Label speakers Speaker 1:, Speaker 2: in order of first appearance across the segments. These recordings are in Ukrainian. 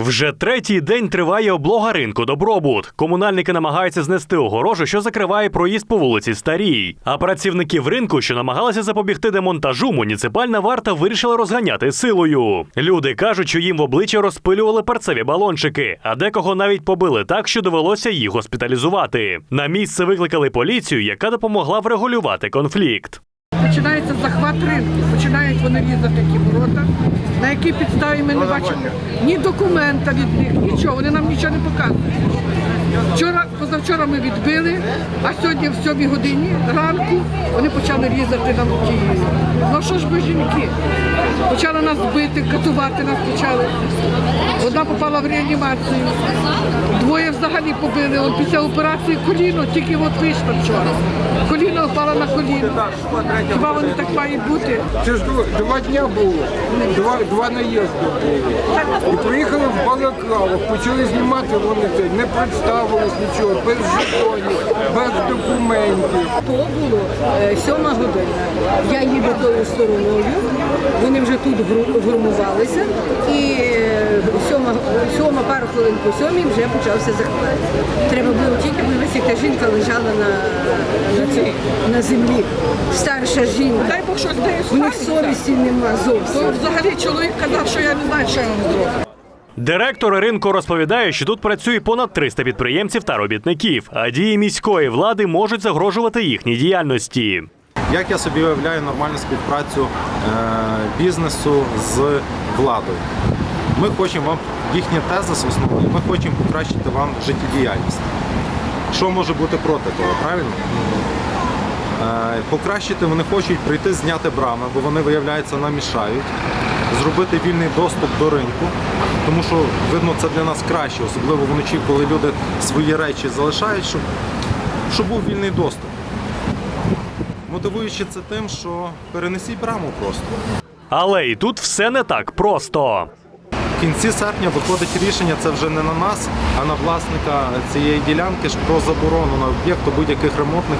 Speaker 1: Вже третій день триває облога ринку Добробут. Комунальники намагаються знести огорожу, що закриває проїзд по вулиці Старій. А працівників ринку, що намагалися запобігти демонтажу, муніципальна варта вирішила розганяти силою. Люди кажуть, що їм в обличчя розпилювали перцеві балончики, а декого навіть побили так, що довелося їх госпіталізувати. На місце викликали поліцію, яка допомогла врегулювати конфлікт.
Speaker 2: Починається захват ринку, починають вони різати ті ворота, на якій підставі ми не бачимо ні документа від них, нічого, вони нам нічого не показують. Вчора, позавчора ми відбили, а сьогодні в 7 годині ранку вони почали різати нам ті. Ну що ж ми жінки? Почали нас бити, катувати нас почали. Одна попала в реанімацію, двоє взагалі побили. От після операції коліно, тільки от вийшло вчора. Коліно впало на коліно. Хіба вони так мають бути?
Speaker 3: Це ж два, дня було, два, два наїзди було. І приїхали в Балаклавах, почали знімати вони це, не представились нічого, без жетонів, без документів.
Speaker 4: То було е, сьома година. Я їду тою стороною, вони вже тут гурмувалися, і е, сьома, сьома пару хвилин по сьомій вже почався захват. Треба було тільки дивитися, яка жінка лежала на, на, цій- на землі. Старша жінка.
Speaker 2: Бог, що з
Speaker 4: У них совісті нема
Speaker 2: То взагалі чоловік казав, що я не знаю, що я вам зроблю.
Speaker 1: Директор ринку розповідає, що тут працює понад 300 підприємців та робітників, а дії міської влади можуть загрожувати їхній діяльності.
Speaker 5: Як я собі уявляю нормальну співпрацю е, бізнесу з владою? Ми хочемо вам їхня тезис основний, ми хочемо покращити вам життєдіяльність. Що може бути проти того, правильно? Е, покращити вони хочуть прийти зняти брами, бо вони, виявляється, нам мішають, зробити вільний доступ до ринку, тому що видно це для нас краще, особливо вночі, коли люди свої речі залишають, щоб, щоб був вільний доступ. Мотивуючи це тим, що перенесіть браму просто.
Speaker 1: Але і тут все не так просто.
Speaker 5: В кінці серпня виходить рішення, це вже не на нас, а на власника цієї ділянки про заборону на об'єкту будь-яких ремонтних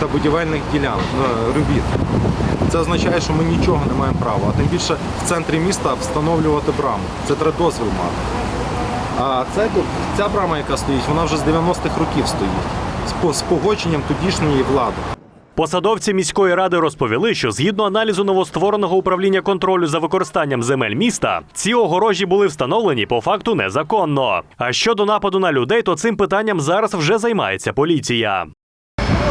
Speaker 5: та, будівельних ділянок е, робіт. Це означає, що ми нічого не маємо права, а тим більше в центрі міста встановлювати браму. Це треба дозвіл мати. А це, ця брама, яка стоїть, вона вже з 90-х років стоїть. З погодженням тодішньої влади.
Speaker 1: Посадовці міської ради розповіли, що згідно аналізу новоствореного управління контролю за використанням земель міста, ці огорожі були встановлені по факту незаконно. А щодо нападу на людей, то цим питанням зараз вже займається поліція.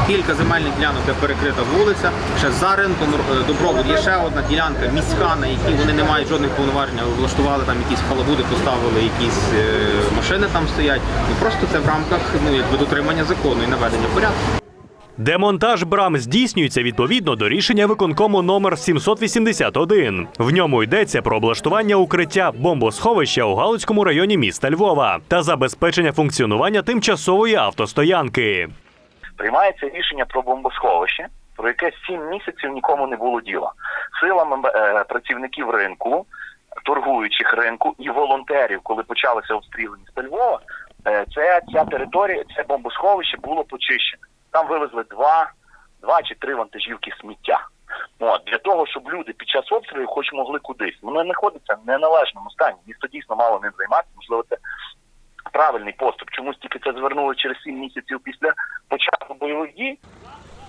Speaker 6: Кілька земельних ділянок, де перекрита вулиця. Ще за ринком е, добробут є ще одна ділянка міська, на якій вони не мають жодних повноважень, а влаштували там якісь халабуди, поставили якісь е, машини там стоять. Ну просто це в рамках ну якби дотримання закону і наведення порядку.
Speaker 1: Демонтаж брам здійснюється відповідно до рішення виконкому номер 781. В ньому йдеться про облаштування укриття бомбосховища у Галицькому районі міста Львова та забезпечення функціонування тимчасової автостоянки.
Speaker 7: приймається рішення про бомбосховище, про яке сім місяців нікому не було діла. Силами е, працівників ринку, торгуючих ринку і волонтерів, коли почалися обстріли міста Львова, е, це ця територія, це бомбосховище було почищене. Там вивезли два, два чи три вантажівки сміття. От, для того, щоб люди під час обстрілів хоч могли кудись. Вони знаходяться в неналежному стані. Місто дійсно мало ним займатися. Можливо, це правильний поступ. Чомусь тільки це звернули через сім місяців після початку бойових дій.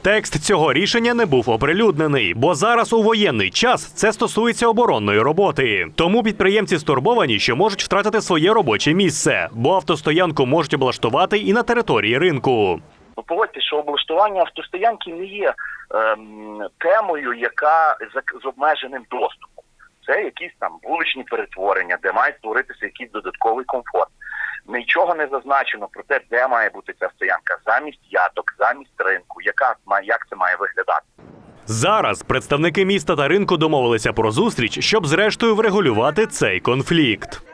Speaker 1: Текст цього рішення не був оприлюднений, бо зараз у воєнний час це стосується оборонної роботи. Тому підприємці стурбовані, що можуть втратити своє робоче місце, бо автостоянку можуть облаштувати і на території ринку.
Speaker 7: Що облаштування автостоянки не є ем, темою, яка з, обмеженим доступом. Це якісь там вуличні перетворення, де має створитися якийсь додатковий комфорт. Нічого не зазначено про те, де має бути ця стоянка, замість яток, замість ринку, яка як це має виглядати.
Speaker 1: Зараз представники міста та ринку домовилися про зустріч, щоб зрештою врегулювати цей конфлікт.